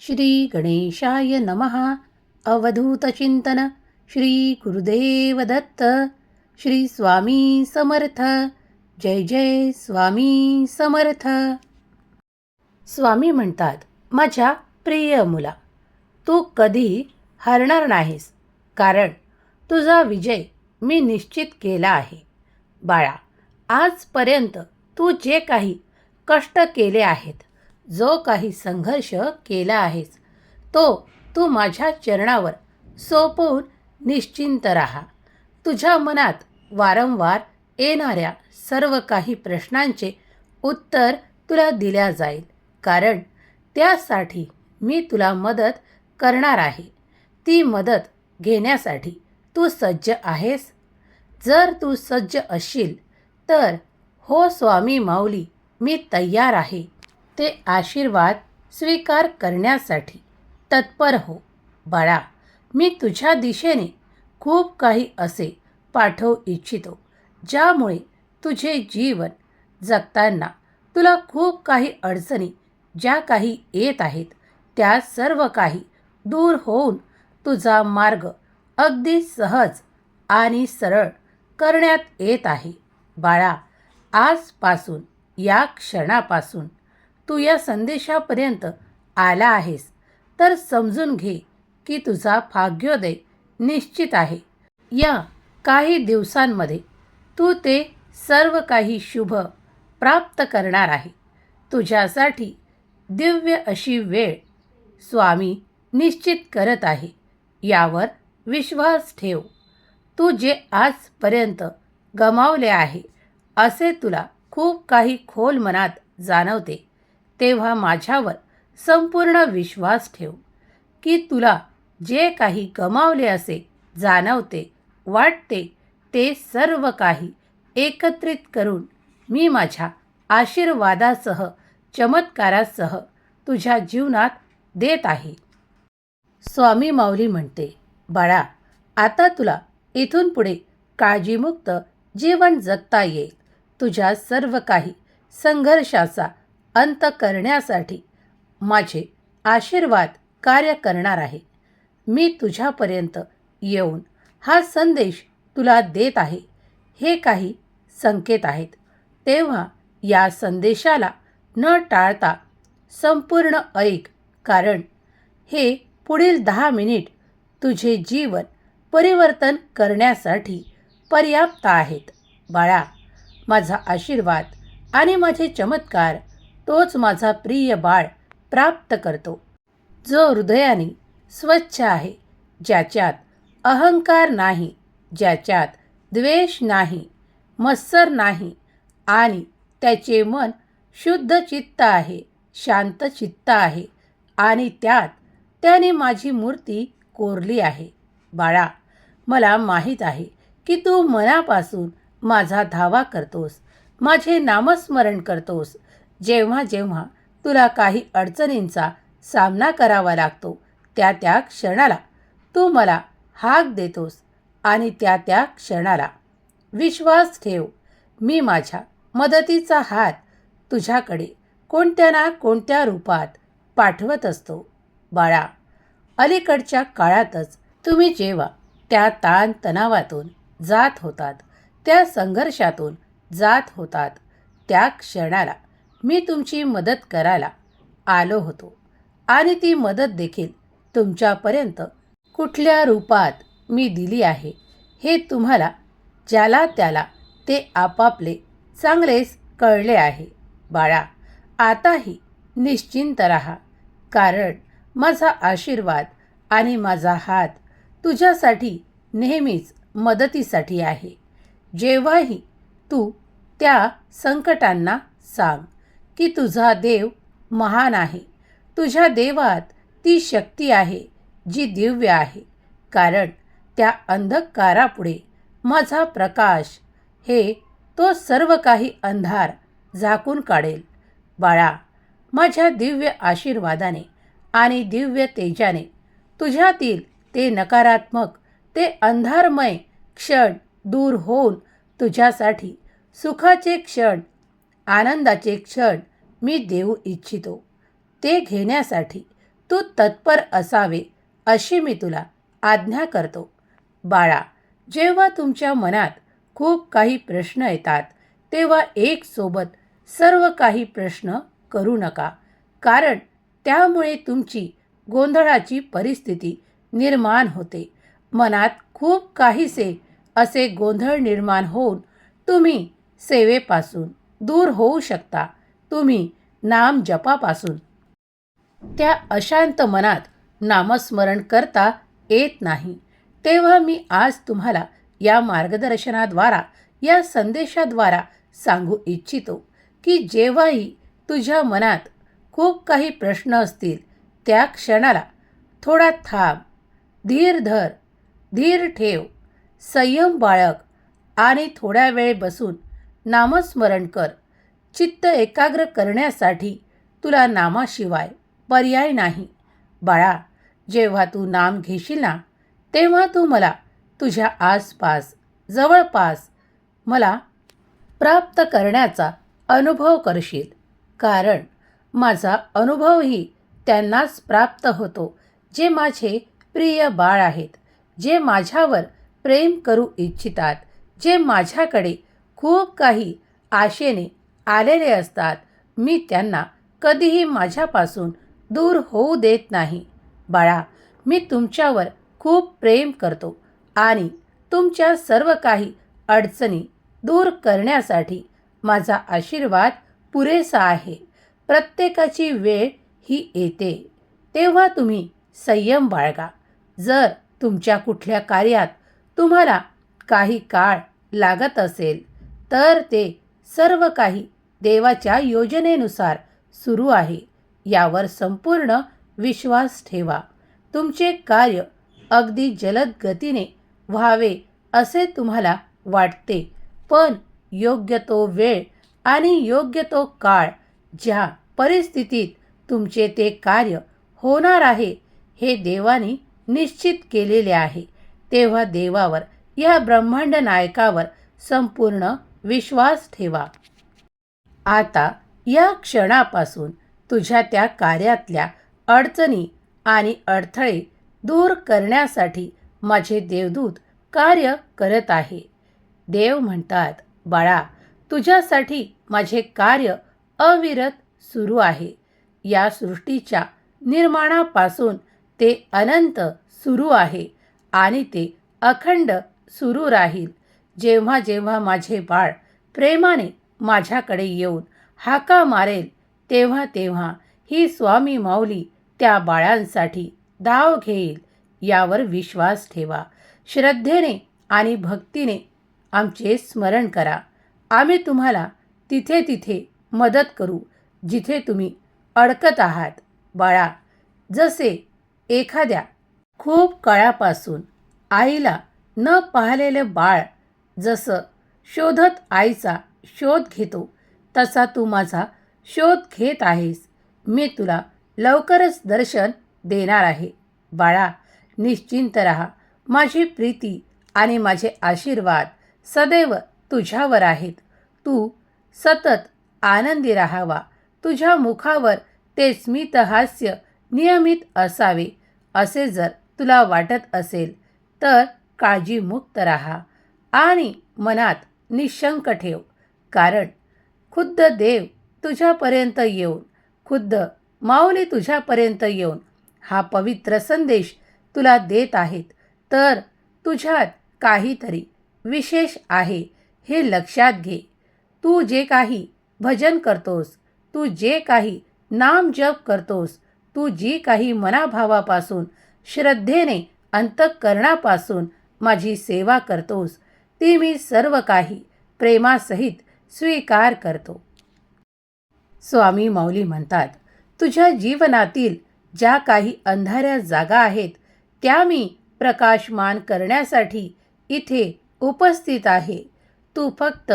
श्री गणेशाय नमः अवधूतचिंतन श्री गुरुदेव दत्त। श्री स्वामी समर्थ। जय जय स्वामी समर्थ। स्वामी म्हणतात माझ्या प्रिय मुला तू कधी हरणार नाहीस कारण तुझा विजय मी निश्चित केला आहे. बाळा आजपर्यंत तू जे काही कष्ट केले आहेत जो काही संघर्ष केला आहेस तो तू माझ्या चरणावर सोपवून निश्चिंत राहा. तुझ्या मनात वारंवार येणाऱ्या सर्व काही प्रश्नांचे उत्तर तुला दिल्या जाईल. कारण त्यासाठी मी तुला मदत करणार आहे. ती मदत घेण्यासाठी तू सज्ज आहेस. जर तू सज्ज असशील तर हो स्वामी माऊली मी तयार आहे. ते आशीर्वाद स्वीकार करण्यासाठी तत्पर हो. बाळा मी तुझ्या दिशेने खूप काही असे पाठवू इच्छितो ज्यामुळे तुझे जीवन जगताना तुला खूप काही अडचणी ज्या काही येत आहेत त्या सर्व काही दूर होऊन तुझा मार्ग अगदी सहज आणि सरळ करण्यात येत आहे. बाळा आजपासून या क्षणापासून तू या संदेशापर्यंत आला आहेस. तर समजून घे की तुझा भाग्योदय निश्चित आहे. या काही दिवसांमध्ये तू ते सर्व काही शुभ प्राप्त करणार आहे. तुझ्यासाठी दिव्य अशी वेळ स्वामी निश्चित करत आहे. यावर विश्वास ठेव. तू जे आजपर्यंत गमावले आहे असे तुला खूप काही खोल मनात जाणवते. तेव्हा माझ्यावर संपूर्ण विश्वास ठेव की तुला जे काही गमावले असे जाणवते वाटते ते सर्व काही एकत्रित करून मी माझ्या आशीर्वादासह चमत्कारासह तुझ्या जीवनात देत आहे. स्वामी माऊली म्हणते बाळा आता तुला इथून पुढे काळजीमुक्त जीवन जगता येईल. तुझ्या सर्व काही संघर्षाचा अंत करण्यासाठी माझे आशीर्वाद कार्य करणार आहे. मी तुझ्यापर्यंत येऊन हा संदेश तुला देत आहे. हे काही संकेत आहेत. तेव्हा या संदेशाला न टाळता संपूर्ण ऐक कारण हे पुढील दहा मिनिट तुझे जीवन परिवर्तन करण्यासाठी पर्याप्त आहेत. बाळा माझा आशीर्वाद आणि माझे चमत्कार तोच माझा प्रिय बाळ प्राप्त करतो. जो हृदयाने स्वच्छ आहे ज्याच्यात अहंकार नाही ज्याच्यात द्वेष नाही मत्सर नाही आणि त्याचे मन शुद्ध चित्त आहे शांत चित्त आहे आणि त्यात त्याने माझी मूर्ती कोरली आहे. बाळा मला माहीत आहे की तू मनापासून माझा धावा करतोस माझे नामस्मरण करतोस जेव्हा जेव्हा तुला काही अडचणींचा सामना करावा लागतो त्या त्या क्षणाला तू मला हाक देतोस आणि त्या त्या क्षणाला. विश्वास ठेव मी माझ्या मदतीचा हात तुझ्याकडे कोणत्या ना कोणत्या रूपात पाठवत असतो. बाळा अलीकडच्या काळातच तुम्ही जेव्हा त्या ताणतणावातून जात होतात त्या संघर्षातून जात होतात त्या क्षणाला मी तुमची मदत करायला आलो होतो. आणि ती मदत देखील तुमच्यापर्यंत कुठल्या रूपात मी दिली आहे हे तुम्हाला ज्याला त्याला ते आपापले चांगलेच कळले आहे. बाळा आताही निश्चिंत राहा कारण माझा आशीर्वाद आणि माझा हात तुझ्यासाठी नेहमीच मदतीसाठी आहे. जेव्हाही तू त्या संकटांना सांग. की तुझा देव महान आहे. तुझ्या देवात ती शक्ती आहे जी दिव्य आहे. कारण त्या अंधकारापुढे माझा प्रकाश हे तो सर्व काही अंधार झाकून काढेल. बाळा माझ्या दिव्य आशीर्वादाने आणि दिव्य तेजाने तुझ्यातील ते नकारात्मक ते अंधारमय क्षण दूर होऊन तुझ्यासाठी सुखाचे क्षण आनंदाचे क्षण मी देऊ इच्छितो. ते घेण्यासाठी तू तत्पर असावे अशी मी तुला आज्ञा करतो. बाळा जेव्हा तुमच्या मनात खूप काही प्रश्न येतात तेव्हा एक सोबत सर्व काही प्रश्न करू नका. कारण त्यामुळे तुमची गोंधळाची परिस्थिती निर्माण होते. मनात खूप काहीसे असे गोंधळ निर्माण होऊन तुम्ही सेवेपासून दूर होऊ शकता. तुम्ही नाम जपापासून. त्या अशांत मनात नामस्मरण करता येत नाही. तेव्हा मी आज तुम्हाला या मार्गदर्शनाद्वारा या संदेशाद्वारा सांगू इच्छितो की जेव्हाही तुझ्या मनात खूप काही प्रश्न असतील त्या क्षणाला थोडा थांब. धीर धर धीर ठेव. संयम बाळग आणि थोड्या वेळ बसून नामस्मरण कर चित्त एकाग्र करण्यासाठी तुला नामाशिवाय पर्याय नाही. बाळा जेव्हा तू नाम घेशील ना तेव्हा तू मला तुझ्या आसपास जवळपास मला प्राप्त करण्याचा अनुभव करशील. कारण माझा अनुभवही त्यांनाच प्राप्त होतो जे माझे प्रिय बाळ आहेत जे माझ्यावर प्रेम करू इच्छितात जे माझ्याकडे खूप काही आशेने आलेले असतात. मी त्यांना कधीही माझ्यापासून दूर होऊ देत नाही. बाळा मी तुमच्यावर खूप प्रेम करतो आणि तुमच्या सर्व काही अडचणी दूर करण्यासाठी माझा आशीर्वाद पुरेसा आहे. प्रत्येकाची वेळ ही येते. तेव्हा तुम्ही संयम बाळगा. जर तुमच्या कुठल्या कार्यात तुम्हाला काही काळ लागत असेल तर ते सर्व काही देवाच्या योजनेनुसार सुरू आहे. यावर संपूर्ण विश्वास ठेवा. तुमचे कार्य अगदी जलद गतीने व्हावे असे तुम्हाला वाटते. पण योग्य तो वेळ आणि योग्य तो काळ ज्या परिस्थितीत तुमचे ते कार्य होणार आहे हे देवाने निश्चित केलेले आहे. तेव्हा देवावर या ब्रह्मांड नायकावर संपूर्ण विश्वास ठेवा. आता या क्षणापासून तुझ्या त्या कार्यातल्या अडचणी आणि अडथळे दूर करण्यासाठी माझे देवदूत कार्य करत आहे. देव म्हणतात बाळा तुझ्यासाठी माझे कार्य अविरत सुरू आहे. या सृष्टीच्या निर्माणापासून ते अनंत सुरू आहे आणि ते अखंड सुरू राहील. जेव्हा जेव्हा माझे बाळ प्रेमाने माझ्याकडे येऊन हाका मारेल तेव्हा तेव्हा ही स्वामी माऊली त्या बाळांसाठी धाव घेईल यावर विश्वास ठेवा. श्रद्धेने आणि भक्तीने आमचे स्मरण करा. आम्ही तुम्हाला तिथे तिथे मदत करू जिथे तुम्ही अडकत आहात. बाळा जसे एखाद्या खूप काळापासून आईला न पाहिलेले बाळ जसं शोधत आईचा शोध घेतो तसा तू माझा शोध घेत आहेस. मी तुला लवकरच दर्शन देणार आहे. बाळा निश्चिंत रहा. माझी प्रीती आणि माझे आशीर्वाद सदैव तुझ्यावर आहेत. तू सतत आनंदी राहावा. तुझ्या मुखावर ते स्मितहास्य नियमित असावे. असे जर तुला वाटत असेल तर काळजीमुक्त राहा. आणि मनात निशंक ठेव. कारण खुद्द देव तुझ्यापर्यंत येऊन खुद्द माऊली तुझ्यापर्यंत येऊन हा पवित्र संदेश तुला देत आहेत. तर तुझ्यात काहीतरी विशेष आहे हे लक्षात घे. तू जे काही भजन करतोस तू जे काही नाम जप करतोस तू जी काही मनाभावापासून श्रद्धेने अंतःकरणापासून माझी सेवा करतोस ती मी सर्व काही प्रेमासहित स्वीकार करतो. स्वामी माऊली म्हणतात तुझ्या जीवनातील ज्या काही अंधाऱ्या जागा आहेत त्या मी प्रकाशमान करण्यासाठी इथे उपस्थित आहे. तू फक्त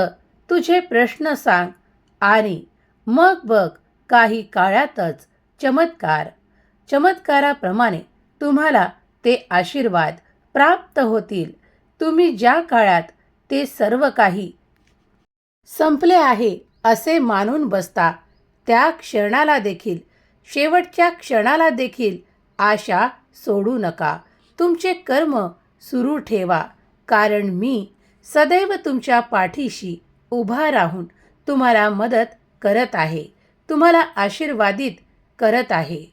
तुझे प्रश्न सांग आणि मग बघ काही काळातच चमत्कार. चमत्काराप्रमाणे तुम्हाला ते आशीर्वाद प्राप्त होतील. तुम्ही ज्या काळात ते सर्व काही संपले आहे असे मानून बसता त्या क्षणाला देखील शेवटच्या क्षणाला देखील आशा सोडू नका. तुमचे कर्म सुरू ठेवा कारण मी सदैव तुमच्या पाठीशी उभा राहून तुम्हाला मदत करत आहे तुम्हाला आशीर्वादित करत आहे.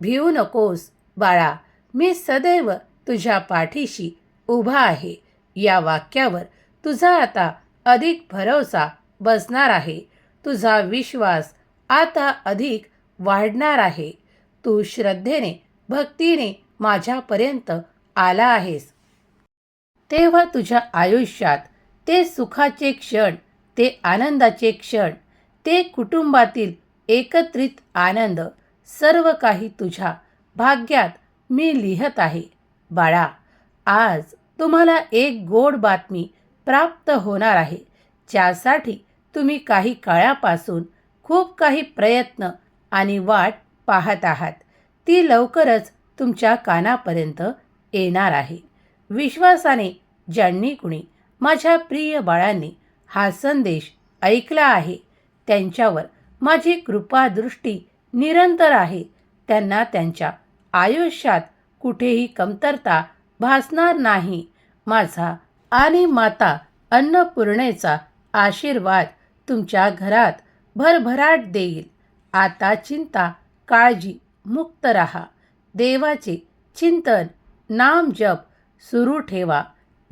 भिवू नकोस बाळा मी सदैव तुझ्या पाठीशी उभा आहे. या वाक्यावर तुझा आता अधिक भरवसा बसणार आहे. तुझा विश्वास आता अधिक वाढणार आहे. तू श्रद्धेने भक्तीने माझ्यापर्यंत आला आहेस. तेव्हा तुझ्या आयुष्यात ते सुखाचे क्षण ते आनंदाचे क्षण ते कुटुंबातील एकत्रित आनंद सर्व काही तुझ्या भाग्यात मी लिहत आहे. बाळा आज तुम्हाला एक गोड बातमी प्राप्त होणार आहे. ज्यासाठी तुम्ही काही काळापासून खूप काही प्रयत्न आणि वाट पाहत आहात. ती लवकरच तुमच्या कानापर्यंत येणार आहे. विश्वासाने ज्यांनी कुणी माझ्या प्रिय बाळांनी हा संदेश ऐकला आहे त्यांच्यावर माझी कृपादृष्टी निरंतर आहे. त्यांना त्यांच्या आयुष्यात कुठेही कमतरता भासणार नाही. माझा आणि माता अन्नपूर्णेचा आशीर्वाद तुमच्या घरात भरभराट देईल. आता चिंता काळजी मुक्त रहा. देवाचे चिंतन नाम जप सुरू ठेवा.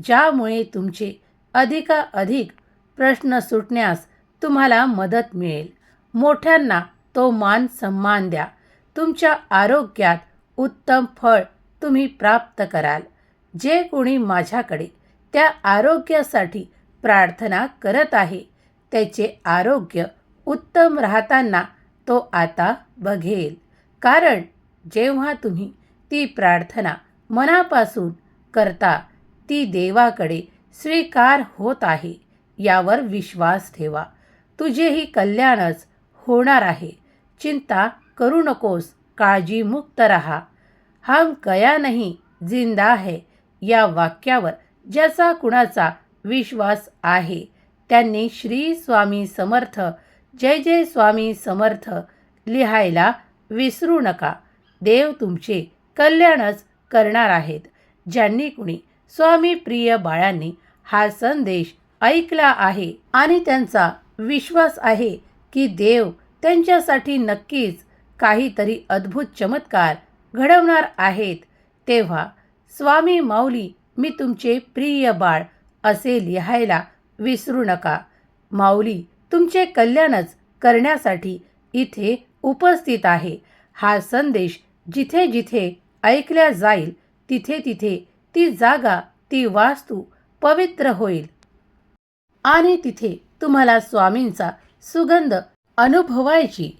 ज्यामुळे तुमचे अधिकाधिक प्रश्न सुटण्यास तुम्हाला मदत मिळेल. मोठ्यांना तो मान सन्मान द्या. तुमच्या आरोग्यात उत्तम फळ तुम्ही प्राप्त कराल. जे कोणी माझ्याकडे त्या आरोग्यासाठी प्रार्थना करत आहे त्याचे आरोग्य उत्तम राहताना तो आता बघेल. कारण जेव्हा तुम्ही ती प्रार्थना मनापासून करता ती देवाकडे स्वीकार होत आहे यावर विश्वास ठेवा. तुझेही कल्याणच होणार आहे. चिंता करू नकोस काळजीमुक्त रहा. हम कया नाही जिंदा है. या वाक्यावर ज्याचा कुणाचा विश्वास आहे त्यांनी श्री स्वामी समर्थ जय जय स्वामी समर्थ लिहायला विसरू नका. देव तुमचे कल्याणच करणार आहेत. ज्यांनी कुणी स्वामी प्रिय बाळांनी हा संदेश ऐकला आहे आणि त्यांचा विश्वास आहे की देव त्यांच्यासाठी नक्कीच काहीतरी अद्भुत चमत्कार घडवणार आहेत तेव्हा स्वामी माऊली मी तुमचे प्रिय बाळ असे लिहायला विसरू नका. माऊली तुमचे कल्याणच करण्यासाठी इथे उपस्थित आहे. हा संदेश जिथे जिथे ऐकल्या जाईल तिथे तिथे ती जागा ती वास्तू पवित्र होईल. आणि तिथे तुम्हाला स्वामींचा सुगंध अनुभवायची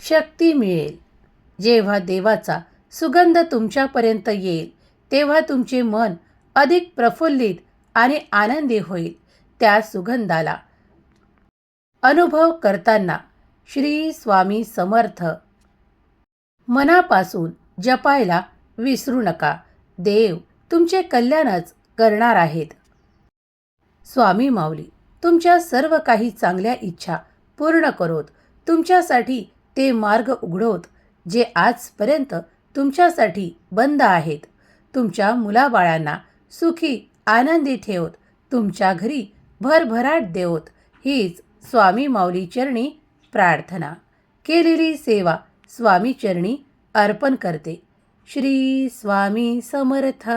शक्ती मिळेल. जेव्हा देवाचा सुगंध तुमच्यापर्यंत येईल. तेव्हा तुमचे मन अधिक प्रफुल्लित आणि आनंदी होईल. त्या सुगंधाला अनुभव करताना श्री स्वामी समर्थ मनापासून जपायला विसरू नका. देव तुमचे कल्याणच करणार आहेत. स्वामी माऊली तुमच्या सर्व काही चांगल्या इच्छा पूर्ण करोत. तुमच्यासाठी ते मार्ग उघडोत जे आजपर्यंत तुमच्यासाठी बंद आहेत. तुमच्या मुलाबाळांना सुखी आनंदी ठेवत तुमच्या घरी भरभराट देवत हीच स्वामी माऊली चरणी प्रार्थना. केलेली सेवा स्वामी चरणी अर्पण करते. श्री स्वामी समर्थ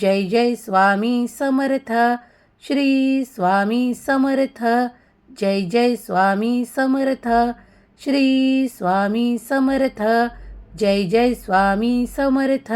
जय जय स्वामी समर्थ श्री स्वामी समर्थ जय जय स्वामी समर्थ श्री स्वामी समर्थ जय जय स्वामी समर्थ.